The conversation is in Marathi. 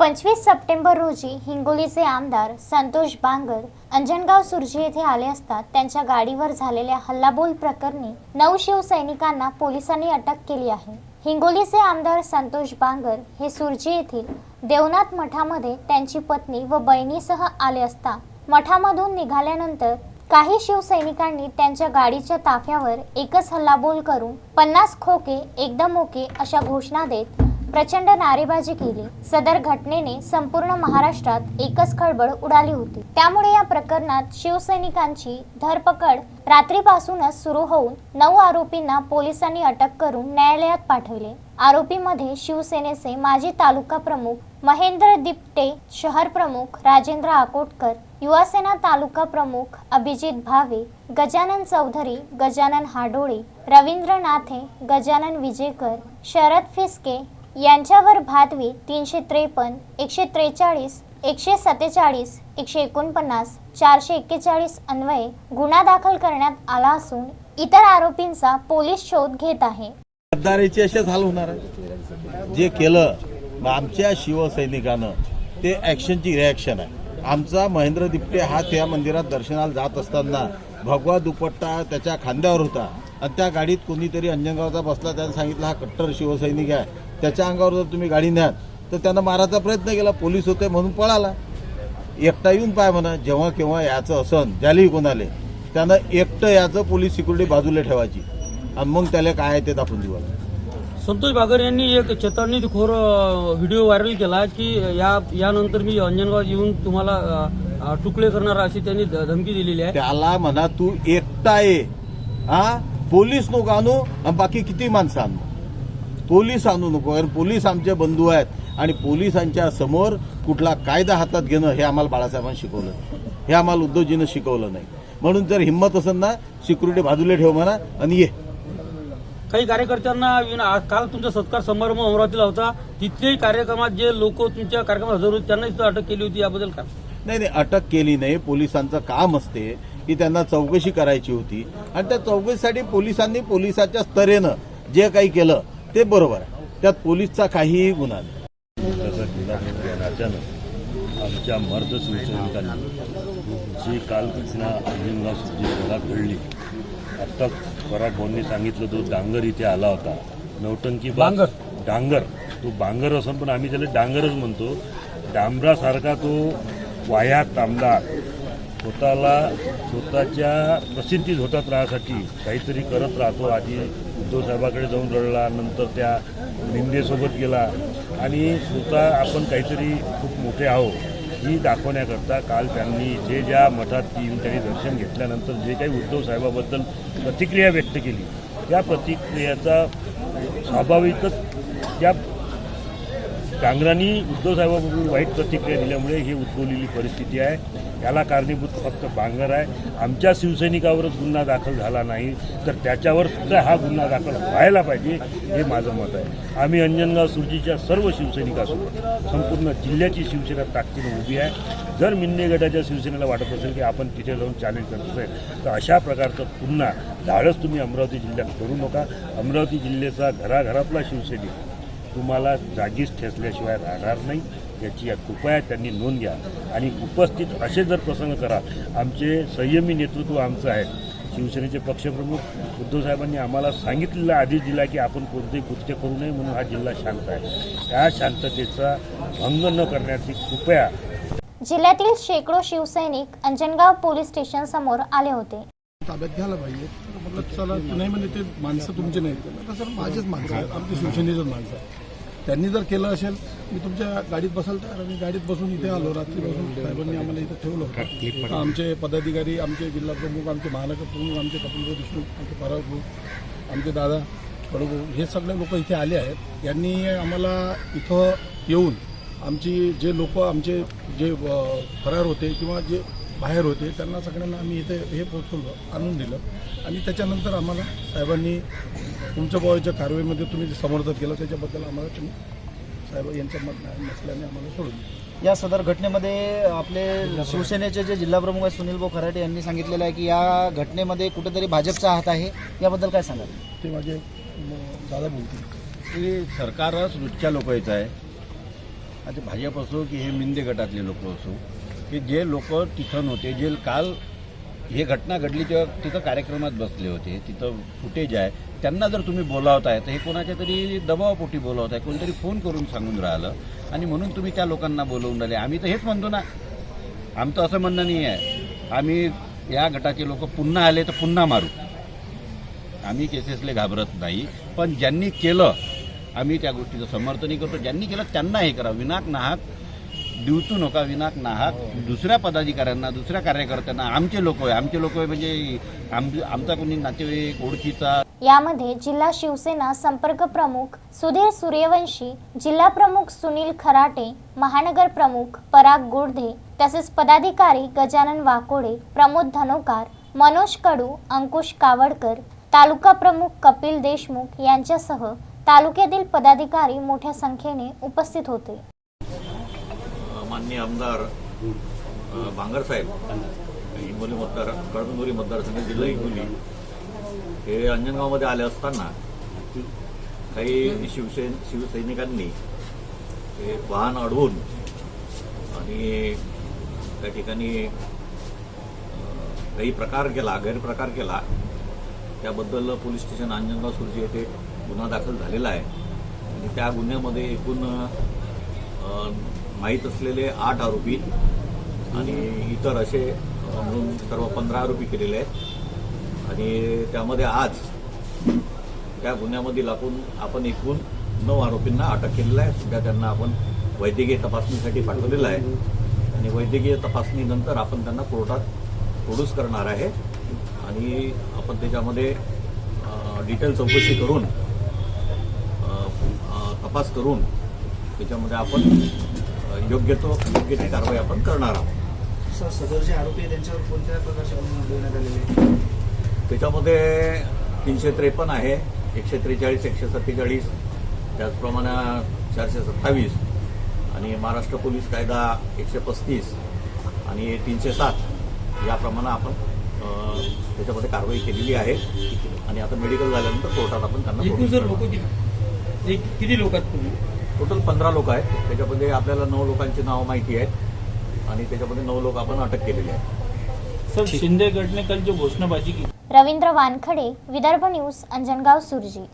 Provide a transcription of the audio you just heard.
पंचवीस सप्टेंबर रोजी हिंगोलीचे आमदार संतोष बांगर अंजनगाव सुरजी येथे आले असता त्यांच्या गाडीवर झालेल्या हल्लाबोल प्रकरणी नऊ शिवसैनिकांना पोलिसांनी अटक केली आहे. हिंगोलीचे आमदार संतोष बांगर हे सुरजी येथील देवनाथ मठामध्ये त्यांची पत्नी व बहिणीसह आले असता मठामधून निघाल्यानंतर काही शिवसैनिकांनी त्यांच्या गाडीच्या ताफ्यावर एकच हल्लाबोल करून पन्नास खोके एकदम ओके अशा घोषणा देत प्रचंड नारेबाजी केली. सदर घटनेने संपूर्ण महाराष्ट्रात एकच खळबळ उडाली होती. त्यामुळे या प्रकरणात शिवसैनिकांची धरपकड रात्रीपासूनच सुरू होऊन नऊ आरोपींना पोलिसांनी अटक करून न्यायालयात पाठवले. आरोपीमध्ये शिवसेनेचे माजी तालुका प्रमुख महेंद्र दिपटे शहर प्रमुख राजेंद्र आकोटकर युवासेना तालुका प्रमुख अभिजित भावे गजानन चौधरी गजानन हाडोळे रवींद्र नाथे गजानन विजेकर शरद फिसके यांच्यावर भादवी तीनशे त्रेपन्न एकशे त्रेचाळीस एकशे सत्तेचाळीस एकशे एकोणपन्नास चारशे एक्केचाळीस अन्वये गुन्हा दाखल करण्यात आला असून इतर आरोपींचा पोलीस शोध घेत आहे. गद्दारीचे असेच हाल होणार आहे. जे केलं मग आमच्या शिवसैनिकानं ते ॲक्शनची रिॲक्शन आहे. आमचा महेंद्र दिपटे हा त्या मंदिरात दर्शनाला जात असताना भगवा दुपट्टा त्याच्या खांद्यावर होता. आणि त्या गाडीत कोणीतरी अंजनगावचा बसला त्याने सांगितलं हा कट्टर शिवसैनिक आहे. त्याच्या अंगावर जर तुम्ही गाडी न्याल तर त्यानं मारायचा प्रयत्न केला. पोलीस होते म्हणून पळाला. एकटा येऊन पाय म्हणा जेव्हा केव्हा याचं असन ज्यालाही कोणाले त्यानं एकटं याचं पोलीस सिक्युरिटी बाजूला ठेवायची. आणि मग त्याला काय आहे ते दाखवून देऊ संतोष बागर यांनी एक चेतावणीखोर व्हिडिओ व्हायरल केला की या यानंतर मी अंजनगाव येऊन तुम्हाला तुकडे करणार अशी त्यांनी धमकी दिलेली आहे. त्याला म्हणा तू एकटा ये. हा? पोलीस नको आणू आणि बाकी किती माणसं आणू? पोलीस आणू नको कारण पोलीस आमचे बंधू आहेत. आणि पोलिसांच्या समोर कुठला कायदा हातात घेणं हे आम्हाला बाळासाहेबांनी शिकवलं. हे आम्हाला उद्धवजीनं शिकवलं नाही. म्हणून जर हिंमत असेल ना सिक्युरिटी बाजूला ठेव म्हणा आणि ये. काही कार्यकर्त्यांना काल तुमचा सत्कार समारंभ अमरावतीला होता. तिथलेही कार्यक्रमात जे लोक तुमच्या कार्यक्रमात हजर होते त्यांना अटक केली होती. याबद्दल काय? नाही नाही अटक केली नाही. पोलिसांचं काम असते. की त्यांना चौकशी करायची होती. आणि त्या चौकशीसाठी पोलिसांनी पोलिसाच्या स्तरेनं जे काही केलं ते बरोबर आहे. त्यात पोलीसचा काहीही गुन्हा नाही. आमच्या मर्द शिवसैनिकांनी जी काल घटना अंजनगाव शहरात घडली आत्ताच पराग भाऊंनी सांगितलं तो डांगर इथे आला होता. नौटंकी बांगर. डांगर? तो बांगर असून पण आम्ही त्याला डांगरच म्हणतो. डांबरासारखा तो वाया तांबडा स्वतःला स्वतःच्या प्रसिद्धी होतात राहण्यासाठी काहीतरी करत राहतो. आधी उद्धव साहेबाकडे जाऊन रडला नंतर त्या निंदेसोबत गेला. आणि स्वतः आपण काहीतरी खूप मोठे आहोत ही दाखवण्याकरता काल त्यांनी जे ज्या मठात येऊन त्यांनी दर्शन घेतल्यानंतर जे काही उद्धव साहेबाबद्दल प्रतिक्रिया व्यक्त केली त्या प्रतिक्रियाचा स्वाभाविकच त्या डांगरांनी उद्धवसाहेबाबरोबर वाईट प्रतिक्रिया दिल्यामुळे ही उद्भवलेली परिस्थिती आहे. याला कारणीभूत फक्त बांगर आहे. आमच्या शिवसैनिकावरच गुन्हा दाखल झाला नाही तर त्याच्यावर सुद्धा हा गुन्हा दाखल व्हायला पाहिजे हे माझं मत आहे. आम्ही अंजनगाव सुरजीच्या सर्व शिवसैनिकासोबत संपूर्ण जिल्ह्याची शिवसेना ताकदीनं उभी आहे. जर मिन्ने गटाच्या शिवसेनेला वाटत असेल की आपण तिथे जाऊन चॅलेंज करत असेल तर अशा प्रकारचं पुन्हा धाडस तुम्ही अमरावती जिल्ह्यात करू नका. अमरावती जिल्ह्याचा घराघरातला शिवसैनिक तुम्हाला जागीच ठेचल्याशिवाय राहणार नाही. याची या कृपया त्यांनी नोंद घ्या. आणि उपस्थित असे जर प्रसंग करा आमचे संयमी नेतृत्व आमचं आहे. शिवसेनेचे पक्षप्रमुख उद्धवसाहेबांनी आम्हाला सांगितलेला आधीच दिला की आपण कोणतेही कृत्य करू नये म्हणून हा जिल्हा शांत आहे. त्या शांततेचा भंग न करण्याची कृपया जिल्ह्यातील शेकडो शिवसैनिक अंजनगाव पोलीस स्टेशन समोर आले होते. ताब्यात घ्यायला पाहिजे. तर म्हटलं चला नाही म्हणजे ते माणसं तुमचे नाहीत. म्हटलं सर माझेच माणसं आहेत. आमचे शिवसेनेचेच माणसं आहेत. त्यांनी जर केलं असेल मी तुमच्या गाडीत बसाल तर मी गाडीत बसून इथे आलो रात्री बसून साहेबांनी आम्हाला इथं ठेवलं होतं. तर आमचे पदाधिकारी आमचे जिल्हा प्रमुख आमचे महानगर प्रमुख आमचे कपिलभाऊ देशमुख आमचे पराग भाऊ आमचे दादा बडोभाऊ हे सगळे लोक इथे आले आहेत. यांनी आम्हाला इथं येऊन आमची जे लोक आमचे जे फरार होते किंवा जे बाहेर होते. त्यांना सगळ्यांना आम्ही इथे हे पोचवलं आणून दिलं. आणि त्याच्यानंतर आम्हाला साहेबांनी तुमच्या बाबाच्या कारवाईमध्ये तुम्ही जे समर्थन केलं त्याच्याबद्दल आम्हाला तुम्ही साहेब यांच्या मत नसल्याने आम्हाला सोडून दिलं. या सदर घटनेमध्ये आपले शिवसेनेचे जे जिल्हाप्रमुख आहेत सुनील भाऊ खराटे यांनी सांगितलेलं आहे की या घटनेमध्ये कुठेतरी भाजपचा हात आहे. याबद्दल काय सांगाल? ते माझे म, दादा बोलतील. हे सरकारच रुचच्या लोकांचं आहे. आता भाजप असो की हे मिंदे गटातले लोक असो की जे लोक तिथं नव्हते जे काल हे घटना घडली तेव्हा तिथं कार्यक्रमात बसले होते तिथं फुटेज आहे. त्यांना जर तुम्ही बोलावत आहे तर हे कोणाच्या तरी दबावापोटी आहे कोणतरी फोन करून सांगून राहिलं. आणि म्हणून तुम्ही त्या लोकांना बोलवून राहिले. आम्ही तर हेच म्हणतो ना आमचं असं म्हणणं नाही आहे. आम्ही या गटाचे लोक पुन्हा आले तर पुन्हा मारू. आम्ही केसेसले घाबरत नाही. पण ज्यांनी केलं आम्ही त्या गोष्टीचं समर्थनही करतो. ज्यांनी केलं त्यांना हे करा. विनाक नाहक दिवचू नका विनाक नाहक दुसऱ्या पदाधिकाऱ्यांना दुसऱ्या कार्यकर्त्यांना आमचे लोक आहे आमचे लोक आहे म्हणजे आम आमचा कोणी नातेवाईक ओळखीचा. यामध्ये जिल्हा शिवसेना संपर्क प्रमुख सुधीर सूर्यवंशी जिल्हा प्रमुख सुनील खराटे महानगर प्रमुख पराग गोडधे तसेच पदाधिकारी गजानन वाकोडे प्रमोद धनोकार मनोज कडू अंकुश कावडकर तालुका प्रमुख कपिल देशमुख यांच्यासह तालुक्यातील पदाधिकारी मोठ्या संख्येने उपस्थित होते. माननीय आमदार भांगरसाहेब बांगरसाहेब हिंगोली मतदार कळमनुरी मतदारसंघ जिल्हा हिंगोली हे अंजनगावमध्ये आले असताना काही शिवसेन शिवसैनिकांनी हे वाहन अडवून आणि त्या ठिकाणी काही प्रकार केला गैरप्रकार केला. त्याबद्दल पोलीस स्टेशन अंजनगाव सुरजी येथे गुन्हा दाखल झालेला आहे. आणि त्या गुन्ह्यामध्ये एकूण माहीत असलेले आठ आरोपी आणि इतर असे म्हणून सर्व पंधरा आरोपी केलेले आहेत. आणि त्यामध्ये आज त्या गुन्ह्यामध्ये लागून आपण एकूण नऊ आरोपींना अटक केलेलं आहे. सध्या त्यांना आपण वैद्यकीय तपासणीसाठी पाठवलेलं आहे. आणि वैद्यकीय तपासणीनंतर आपण त्यांना कोर्टात प्रोड्यूस करणार आहे. आणि आपण त्याच्यामध्ये डिटेल चौकशी करून तपास करून त्याच्यामध्ये आपण योग्य तो योग्य ती कारवाई आपण करणार आहोत. सर सदर जे आरोपी आहे त्यांच्यावर कोणत्या प्रकारचे नोंदवण्यात आलेले? त्याच्यामध्ये तीनशे त्रेपन्न आहे एकशे त्रेचाळीस एकशे सत्तेचाळीस त्याचप्रमाणे चारशे सत्तावीस आणि महाराष्ट्र पोलीस कायदा एकशे पस्तीस आणि तीनशे सात याप्रमाणे आपण त्याच्यामध्ये कारवाई केलेली आहे. आणि आता मेडिकल झाल्यानंतर कोर्टात आपण त्यांना किती लोक आहेत. तुम्ही? टोटल पंधरा लोक आहेत. त्याच्यामध्ये आपल्याला नऊ लोकांची नावं माहिती आहेत. आणि त्याच्यामध्ये नऊ लोक आपण अटक केलेली आहेत. सर शिंदे गट ने कल जो घोषणाबाजी की रवींद्र वानखडे विदर्भ न्यूज अंजनगाव सुरजी.